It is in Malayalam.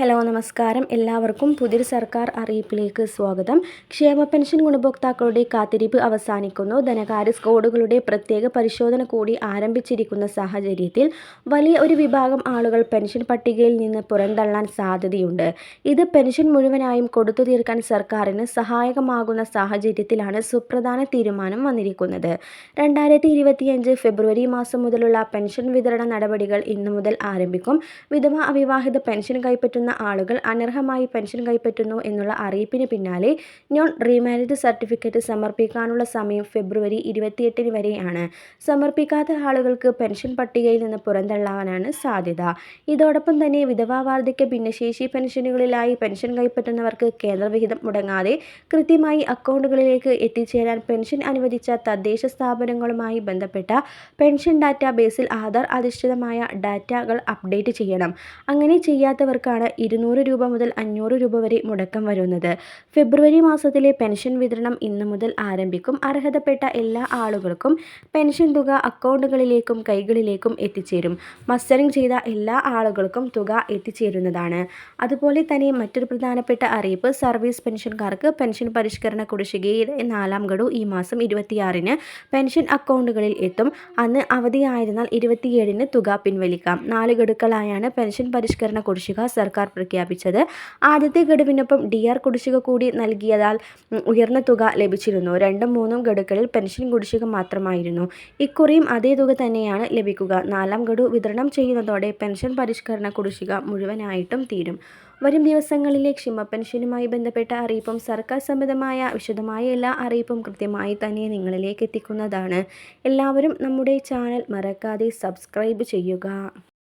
ഹലോ നമസ്കാരം. എല്ലാവർക്കും പുതിയൊരു സർക്കാർ അറിയിപ്പിലേക്ക് സ്വാഗതം. ക്ഷേമ പെൻഷൻ ഗുണഭോക്താക്കളുടെ കാത്തിരിപ്പ് അവസാനിക്കുന്നു. ധനകാര്യ സ്കോഡുകളുടെ പ്രത്യേക പരിശോധന കൂടി ആരംഭിച്ചിരിക്കുന്ന സാഹചര്യത്തിൽ വലിയ ഒരു വിഭാഗം ആളുകൾ പെൻഷൻ പട്ടികയിൽ നിന്ന് പുറന്തള്ളാൻ സാധ്യതയുണ്ട്. ഇത് പെൻഷൻ മുഴുവനായും കൊടുത്തു തീർക്കാൻ സർക്കാരിന് സഹായകമാകുന്ന സാഹചര്യത്തിലാണ് സുപ്രധാന തീരുമാനം വന്നിരിക്കുന്നത്. രണ്ടായിരത്തി ഇരുപത്തിയഞ്ച് ഫെബ്രുവരി മാസം മുതലുള്ള പെൻഷൻ വിതരണ നടപടികൾ ഇന്നു മുതൽ ആരംഭിക്കും. വിധവ അവിവാഹിത പെൻഷൻ കൈപ്പറ്റുന്ന ആളുകൾ അനർഹമായി പെൻഷൻ കൈപ്പറ്റുന്നു എന്നുള്ള അറിയിപ്പിന് പിന്നാലെ നോൺ റീമാരേജ് സർട്ടിഫിക്കറ്റ് സമർപ്പിക്കാനുള്ള സമയം ഫെബ്രുവരി ഇരുപത്തിയെട്ടിന് വരെയാണ്. സമർപ്പിക്കാത്ത ആളുകൾക്ക് പെൻഷൻ പട്ടികയിൽ നിന്ന് പുറന്തള്ളാനാണ് സാധ്യത. ഇതോടൊപ്പം തന്നെ വിധവാ വാർദ്ധക്യ ഭിന്നശേഷി പെൻഷനുകളിലായി പെൻഷൻ കൈപ്പറ്റുന്നവർക്ക് കേന്ദ്രവിഹിതം മുടങ്ങാതെ കൃത്യമായി അക്കൗണ്ടുകളിലേക്ക് എത്തിച്ചേരാൻ പെൻഷൻ അനുവദിച്ച തദ്ദേശ സ്ഥാപനങ്ങളുമായി ബന്ധപ്പെട്ട പെൻഷൻ ഡാറ്റാബേസിൽ ആധാർ അധിഷ്ഠിതമായ ഡാറ്റകൾ അപ്ഡേറ്റ് ചെയ്യണം. അങ്ങനെ ചെയ്യാത്തവർക്കാണ് ഇരുന്നൂറ് രൂപ മുതൽ അഞ്ഞൂറ് രൂപ വരെ മുടക്കം വരുന്നത്. ഫെബ്രുവരി മാസത്തിലെ പെൻഷൻ വിതരണം ഇന്നു മുതൽ ആരംഭിക്കും. അർഹതപ്പെട്ട എല്ലാ ആളുകൾക്കും പെൻഷൻ തുക അക്കൗണ്ടുകളിലേക്കും കൈകളിലേക്കും എത്തിച്ചേരും. മസ്റ്ററിംഗ് ചെയ്ത എല്ലാ ആളുകൾക്കും തുക എത്തിച്ചേരുന്നതാണ്. അതുപോലെ തന്നെ മറ്റൊരു പ്രധാനപ്പെട്ട അറിയിപ്പ് സർവീസ് പെൻഷൻകാർക്ക് പെൻഷൻ പരിഷ്കരണ കുടിശ്ശികയുടെ നാലാം ഗഡു ഈ മാസം ഇരുപത്തിയാറിന് പെൻഷൻ അക്കൗണ്ടുകളിൽ എത്തും. അന്ന് അവധിയായതിനാൽ ഇരുപത്തിയേഴിന് തുക പിൻവലിക്കാം. നാല് ഗഡുക്കളായാണ് പെൻഷൻ പരിഷ്കരണ കുടിശ്ശിക സർക്കാർ പ്രഖ്യാപിച്ചത്. ആദ്യത്തെ ഗഡുവിനൊപ്പം ഡി ആർ കുടിശ്ശിക കൂടി നൽകിയതാൽ ഉയർന്ന തുക ലഭിച്ചിരുന്നു. രണ്ടും മൂന്നും ഗഡുക്കളിൽ പെൻഷൻ കുടിശ്ശിക മാത്രമായിരുന്നു. ഇക്കുറിയും അതേ തുക തന്നെയാണ് ലഭിക്കുക. നാലാം ഗഡു വിതരണം ചെയ്യുന്നതോടെ പെൻഷൻ പരിഷ്കരണ കുടിശ്ശിക മുഴുവനായിട്ടും തീരും. വരും ദിവസങ്ങളിലെ ക്ഷമ പെൻഷനുമായി ബന്ധപ്പെട്ട അറിയിപ്പും സർക്കാർ സംബന്ധമായ വിശദമായ എല്ലാ അറിയിപ്പും കൃത്യമായി തന്നെ നിങ്ങളിലേക്ക് എത്തിക്കുന്നതാണ്. എല്ലാവരും നമ്മുടെ ചാനൽ മറക്കാതെ സബ്സ്ക്രൈബ് ചെയ്യുക.